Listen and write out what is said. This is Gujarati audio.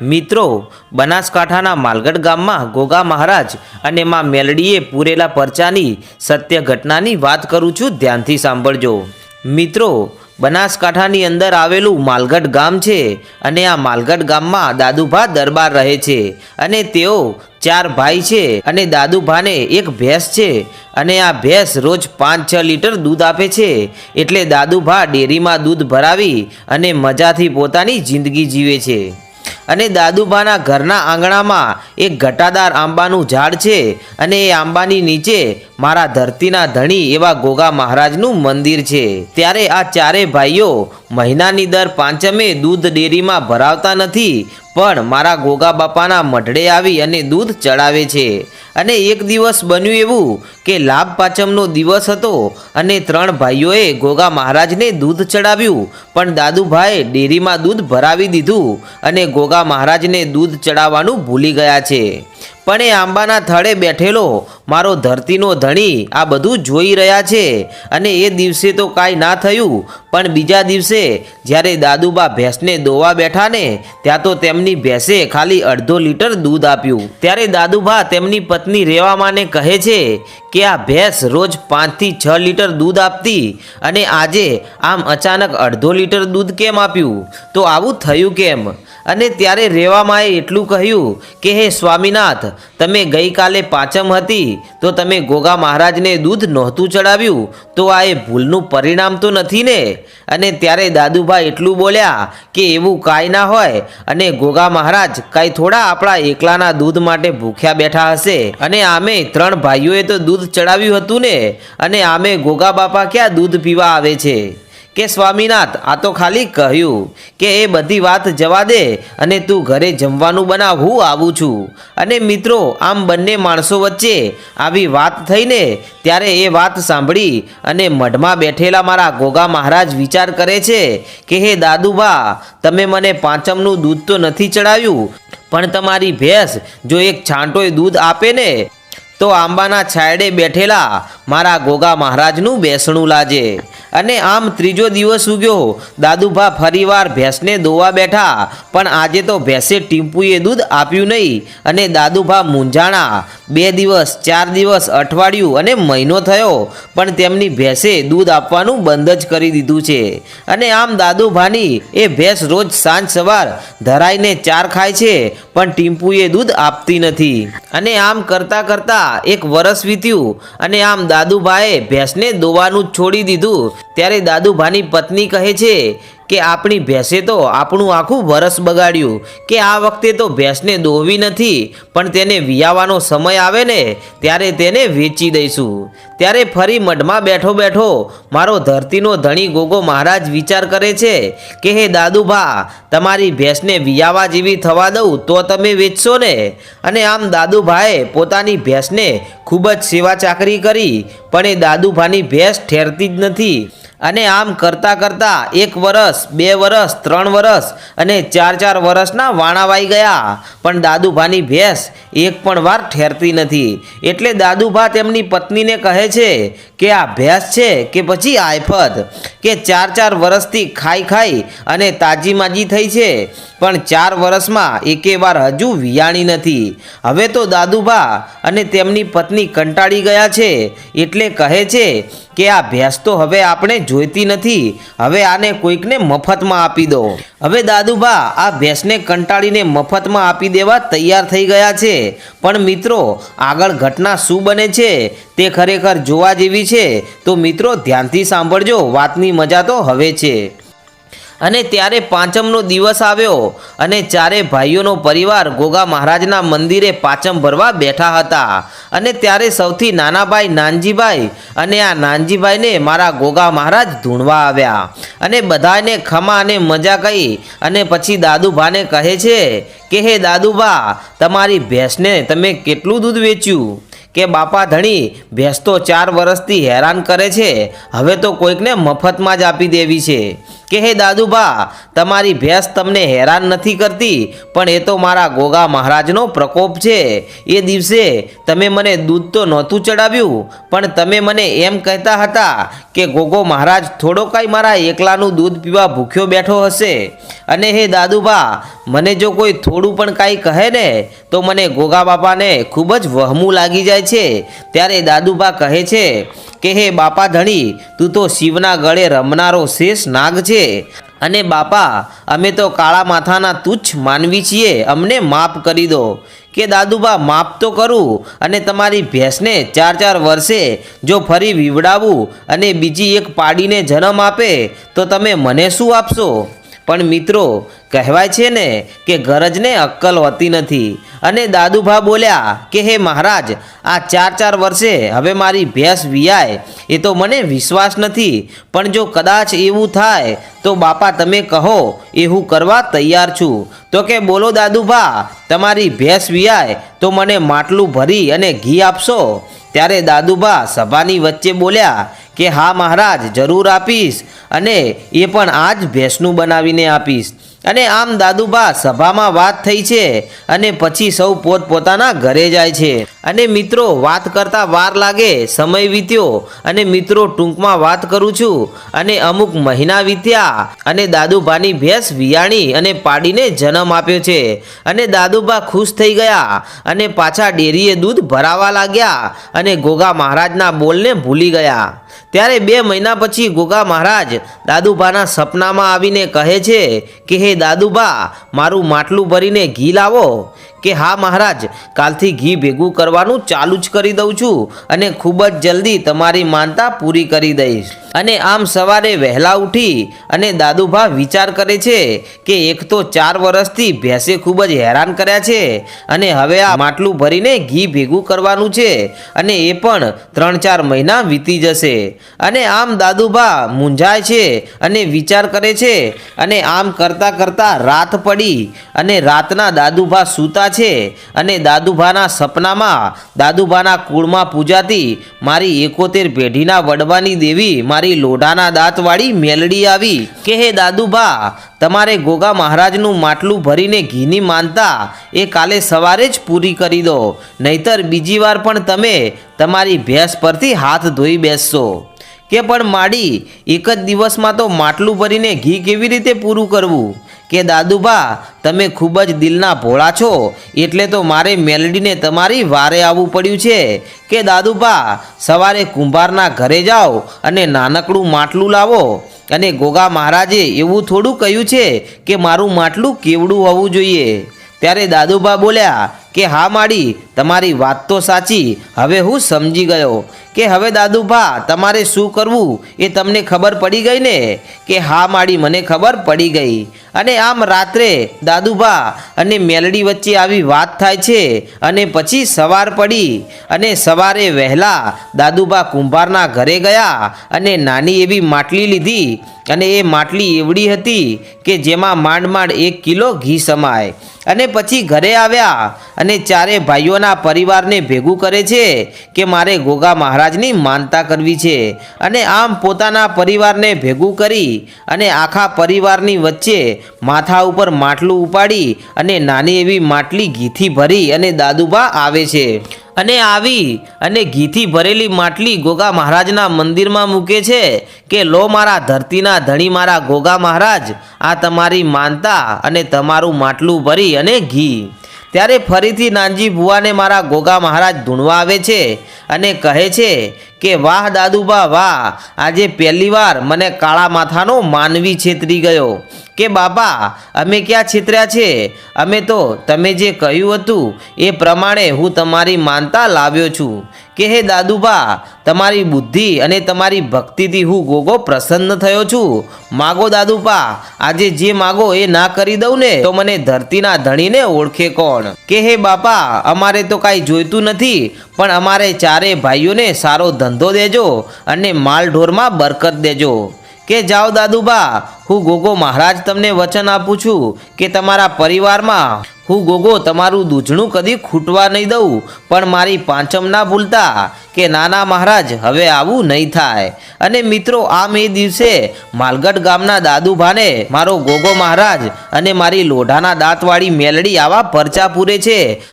મિત્રો, બનાસકાંઠાના માલગઢ ગામમાં ગોગા મહારાજ અને માં મેલડીએ પૂરેલા પરચાની સત્ય ઘટનાની વાત કરું છું, ધ્યાનથી સાંભળજો. મિત્રો, બનાસકાંઠાની અંદર આવેલું માલગઢ ગામ છે અને આ માલગઢ ગામમાં દાદુભા દરબાર રહે છે અને તેઓ ચાર ભાઈ છે અને દાદુભાને એક ભેંસ છે અને આ ભેંસ રોજ પાંચ છ લીટર દૂધ આપે છે એટલે દાદુભા ડેરીમાં દૂધ ભરાવી અને મજાથી પોતાની જિંદગી જીવે છે. અને દાદુભાના ઘરના આંગણામાં એક ઘટાદાર આંબાનું ઝાડ છે અને એ આંબાની નીચે મારા ધરતીના ધણી એવા ગોગા મહારાજનું મંદિર છે. ત્યારે આ ચારે ભાઈઓ મહિનાની દર પાંચમે દૂધ ડેરીમાં ભરાવતા નથી, પણ મારા ગોગા બાપાના મઢડે આવી અને દૂધ ચડાવે છે. અને એક દિવસ બન્યું એવું કે લાભ પાંચમનો દિવસ હતો અને ત્રણ ભાઈઓએ ગોગા મહારાજને દૂધ ચડાવ્યું, પણ દાદુભાઈએ ડેરીમાં દૂધ ભરાવી દીધું અને ગોગા મહારાજને દૂધ ચડાવવાનું ભૂલી ગયા છે. પણ એ આંબાના થળે બેઠેલો મારો ધરતીનો ધણી આ બધું જોઈ રહ્યા છે અને એ દિવસે તો કાંઈ ના થયું. પણ બીજા દિવસે જ્યારે દાદુબા ભેંસને દોવા બેઠા ને, ત્યાં તો તેમની ભેંસે ખાલી અડધો લીટર દૂધ આપ્યું. ત્યારે દાદુભા તેમની પત્ની રેવામાને કહે છે કે આ ભેંસ રોજ પાંચથી છ લીટર દૂધ આપતી અને આજે આમ અચાનક અડધો લીટર દૂધ કેમ આપ્યું? તો આવું થયું કેમ? અને ત્યારે રેવામાએ એટલું કહ્યું કે, હે સ્વામીનાથ, તમે ગઈકાલે પાંચમ હતી, તો તમે ગોગા મહારાજને દૂધ નહોતું ચડાવ્યું, તો આ એ ભૂલનું પરિણામ તો નથી ને? અને ત્યારે દાદુભાઈ એટલું બોલ્યા કે, એવું કાંઈ ના હોય. અને ગોગા મહારાજ, કાંઈ થોડા આપણા એકલાના દૂધ માટે ભૂખ્યા બેઠા હશે. અને આમે ત્રણ ભાઈઓએ તો દૂધ ચડાવ્યું હતું ને? અને આમે ગોગા બાપા ક્યાં દૂધ પીવા આવે છે? કે સ્વામીનાથ, આ તો ખાલી કહ્યું કે એ બધી વાત જવા દે અને તું ઘરે જમવાનું બનાવ, હું આવું છું. અને મિત્રો, આમ બંને માણસો વચ્ચે આવી વાત થઈને ત્યારે એ વાત સાંભળી અને મઢમાં બેઠેલા મારા ગોગા મહારાજ વિચાર કરે છે કે, હે દાદુબા તમે મને પાંચમનું દૂધ તો નથી ચડાવ્યું, પણ તમારી ભેંસ જો એક છાંટોય દૂધ આપે ને, તો આંબાના છાયડે બેઠેલા મારા ગોગા મહારાજનું બેસણું લાજે. અને આમ ત્રીજો દિવસ ઉગ્યો. દાદુભા ફરીવાર ભેંસને દોવા બેઠા, પણ આજે તો ભેંસે ટીમ્પુએ દૂધ આપ્યું નહીં. અને દાદુભા મૂંઝાણા, બે દિવસ, ચાર દિવસ અઠવાડિયું અને મહિનો થયો, પણ તેમની ભેંસે દૂધ આપવાનું બંધ જ કરી દીધું છે. અને આમ દાદુભાની એ ભેંસ રોજ સાંજ સવાર ધરાઈને ચાર ખાય છે, પણ ટીમ્પુએ દૂધ આપતી નથી. અને આમ કરતાં કરતાં એક વરસ વીત્યું, અને આમ દાદુભાએ ભેંસને દોવાનું જ છોડી દીધું ત્યારે દાદુભાની પત્ની કહે છે કે આપણી ભેંસે તો આપણું આખું વરસ બગાડ્યું, કે આ વખતે તો ભેંસને દોવી નથી, પણ તેને વિયાવાનો સમય આવે ને, ત્યારે તેને વેચી દઈશું. ત્યારે ફરી મઢમાં બેઠો બેઠો મારો ધરતીનો ધણી ગોગો મહારાજ વિચાર કરે છે કે, હે દાદુભા, તમારી ભેંસને વિયાવા જેવી થવા દઉં તો તમે વેચશો ને? અને આમ દાદુભાએ પોતાની ભેંસને ખૂબ જ સેવા ચાકરી કરી, પણ એ દાદુભાની ભેંસ ઠેરતી જ નથી. અને આમ કરતાં કરતાં એક વરસ, બે વરસ, ત્રણ વરસ અને ચાર ચાર વરસના વાણાવાઈ ગયા. પણ દાદુભાની ભેંસ એક પણ વાર ઠેરતી નથી. એટલે દાદુભા તેમની પત્નીને કહે છે કે આ ભેંસ છે કે પછી આયફત કે ચાર ચાર વરસથી ખાઈ ખાઈ અને તાજી માજી થઈ છે. પણ ચાર વરસમાં એકે વાર હજુ વિયાણી નથી. હવે તો દાદુભા અને તેમની પત્ની કંટાળી ગયા છે. એટલે કહે છે કે આ ભેંસ તો હવે આપણે જોઈતી નથી. હવે આને કોઈકને મફતમાં આપી દો. હવે દાદુભા, આ ભેંસને કંટાળીને મફતમાં આપી દેવા તૈયાર થઈ ગયા છે. પણ મિત્રો, આગળ ઘટના શું બને છે તે ખરેખર જોવા જેવી છે. તો મિત્રો, ધ્યાનથી સાંભળજો. વાતની મજા તો હવે છે. અને ત્યારે પાંચમનો દિવસ આવ્યો અને ચારે ભાઈઓનો પરિવાર ગોગા મહારાજના મંદિરે પાંચમ ભરવા બેઠા હતા. અને ત્યારે સૌથી નાનાભાઈ નાનજીભાઈ અને આ નાનજીભાઈને મારા ગોગા મહારાજ ધૂણવા આવ્યા. અને બધાને ખમા અને મજા કહી અને પછી દાદુભાને કહે છે કે, હે દાદુભા, તમારી ભેંસને તમે કેટલું દૂધ વેચ્યું? કે બાપા ધણી, ભેંસ તો ચાર વર્ષથી હેરાન કરે છે. હવે તો કોઈકને મફતમાં જ આપી દેવી છે. કે હે દાદુભા, તમારી ભેંસ તમને હેરાન નથી કરતી, પણ એ તો મારા ગોગા મહારાજનો પ્રકોપ છે. એ દિવસે તમે મને દૂધ તો નહોતું ચડાવ્યું, પણ તમે મને એમ કહેતા હતા કે ગોગો મહારાજ થોડો કાંઈ મારા એકલાનું દૂધ પીવા ભૂખ્યો બેઠો હશે. અને હે દાદુભા મને જો કોઈ થોડું પણ કાંઈ કહે ને, તો મને ગોગા બાપાને ખૂબ જ વહમું લાગી જાય છે. ત્યારે દાદુભા કહે છે કે, હે બાપા ધણી, તું તો શિવના ગળે રમનારો શેષ નાગ છે. અને બાપા, અમે તો કાળા માથાના તુચ્છ માનવી છીએ, અમને માફ કરી દો. કે દાદુબા માફ તો કરું, અને તમારી ભેંસને ચાર ચાર વર્ષે જો ફરી વીવડાવું અને બીજી એક પાડીને જન્મ આપે, તો તમે મને શું આપશો? પણ મિત્રો કહેવાય છે ને કે ગરજને અક્કલ હોતી નથી. અને દાદુભા બોલ્યા કે, હે મહારાજ, આ ચાર ચાર વર્ષે હવે મારી ભેંસ વિયાય. એ તો મને વિશ્વાસ નથી. પણ જો કદાચ એવું થાય, તો બાપા તમે કહો એ હું કરવા તૈયાર છું. તો કે, બોલો દાદુભા, તમારી ભેંસ વિયાય, તો મને માટલું ભરી અને ઘી આપશો? ત્યારે દાદુભા સભાની વચ્ચે બોલ્યા કે, હા મહારાજ, જરૂર આપીશ અને એ પણ આજ ભેંસનું બનાવીને આપીશ. અને આમ દાદુબા સભામાં વાત થઈ છે અને પછી સૌ પોતપોતાના ઘરે જાય છે. અને મિત્રો, વાત કરતા વાર લાગે, સમય વીત્યો અને મિત્રો ટૂંકમાં વાત કરું છું. અને અમુક મહિના વીત્યા અને દાદુભાની ભેંસ વિયાણી અને પાડીને જન્મ આપ્યો છે. અને દાદુબા ખુશ થઈ ગયા અને પાછા ડેરીએ દૂધ ભરાવા લાગ્યા અને ગોગા મહારાજના બોલને ભૂલી ગયા. ત્યારે બે મહિના પછી ગોગા મહારાજ દાદુભાના સપનામાં આવીને કહે છે કે, હે દાદુભા, મારું માટલું ભરીને ઘી લાવો. કે હા મહારાજ, કાલથી ઘી ભેગું કરવાનું ચાલુ જ કરી દઉં છું અને ખૂબ જ જલ્દી તમારી માનતા પૂરી કરી દઈશ. અને આમ સવારે વહેલા ઉઠી અને દાદુભા વિચાર કરે છે કે એક તો ચાર વર્ષથી ભેંસે ખૂબ જ હેરાન કર્યા છે અને હવે આ માટલું ભરીને ઘી ભેગું કરવાનું છે અને એ પણ ત્રણ ચાર મહિના વીતી જશે. અને આમ દાદુભા મૂંઝાય છે અને વિચાર કરે છે અને આમ કરતાં કરતાં રાત પડી અને રાતના દાદુભા સૂતા છે અને દાદુભાના સપનામાં દાદુભાના કુળમાં પૂજાતી મારી એકોતેર પેઢીના વડવાની દેવી મારી લોઢાના દાંતવાળી મેલડી આવી. કે હે દાદુભા, તમારે ગોગા મહારાજનું માટલું ભરીને ઘીની માનતા એ કાલે સવારે જ પૂરી કરી દો. નહીતર બીજી વાર પણ તમે તમારી ભેંસ પરથી હાથ ધોઈ બેસશો. કે પણ માડી, એક જ દિવસમાં તો માટલું ભરીને ઘી કેવી રીતે પૂરું કરવું? કે દાદુભા, તમે ખૂબ જ દિલના ભોળા છો, એટલે તો મારે મેલડીને તમારી વારે આવવું પડ્યું છે. કે દાદુભા, સવારે કુંભારના ઘરે જાઓ અને નાનકડું માટલું લાવો. અને ગોગા મહારાજે એવું થોડું કહ્યું છે કે મારું માટલું કેવડું હોવું જોઈએ. ત્યારે દાદુભા બોલ્યા કે હા માડી, તમારી વાત તો સાચી. હવે હું સમજી ગયો. કે હવે દાદુભા, તમારે શું કરવું એ તમને ખબર પડી ગઈ ને? કે હા માડી, મને ખબર પડી ગઈ. અને આમ રાત્રે દાદુભા અને મેલડી વચ્ચે આવી વાત થાય છે અને પછી સવાર પડી અને સવારે વહેલા દાદુભા કુંભારના ઘરે ગયા અને નાની એવી માટલી લીધી અને એ માટલી એવડી હતી કે જેમાં માંડ માંડ એક કિલો ઘી સમાય. અને પછી ઘરે આવ્યા અને ચારે ભાઈઓના પરિવારને ભેગું કરે છે કે મારે ગોગા મહારાજની માનતા કરવી છે. અને આમ પોતાના પરિવારને ભેગું કરી અને આખા પરિવારની વચ્ચે માથા ઉપર માટલું ઉપાડી અને નાની એવી માટલી ઘીથી ભરી અને દાદુબા આવે છે. અને આવી અને ઘીથી ભરેલી માટલી ગોગા મહારાજના મંદિરમાં મૂકે છે કે, લો મારા ધરતીના ધણી મારા ગોગા મહારાજ, આ તમારી માનતા અને તમારું માટલું ભરી અને ઘી. ત્યારે ફરીથી નાનજી ભુવાને મારા ગોગા મહારાજ ધૂણવા આવે છે અને કહે છે કે વાહ દાદુબા વાહ, આજે પહેલીવાર મને કાળા માથાનો માનવી છેતરી ગયો. કે બાપા અમે ક્યાં છેતર્યા છે? અમે તો, તમે જે કહ્યું હતું, એ પ્રમાણે હું તમારી માનતા લાવ્યો છું. કે હે દાદુબા તમારી બુદ્ધિ અને તમારી ભક્તિથી હું ગોગો પ્રસન્ન થયો છું. માગો દાદુબા આજે જે માગો એ ના કરી દઉં ને, તો મને ધરતીના ધણીને ઓળખે કોણ? કે હે બાપા, અમારે તો કાંઈ જોઈતું નથી. પણ અમારે ચારે ભાઈઓને સારો ધંધો દેજો અને માલઢોરમાં બરકત દેજો. કે જાઓ દાદુબા, હું ગોગો મહારાજ તમને વચન આપું છું કે તમારા પરિવારમાં હું ગોગો તમારું દૂધણું કદી ખૂટવા નહીં દઉં, પણ મારી પાંચમ ના ભૂલતા કે નાના મહારાજ હવે આવું નહીં થાય. અને મિત્રો આ મે દિવસે માલગઢ ગામના દાદુભાને મારો ગોગો મહારાજ અને મારી લોઢાના દાંતવાળી મેલડી આવા પરચા પૂરે છે.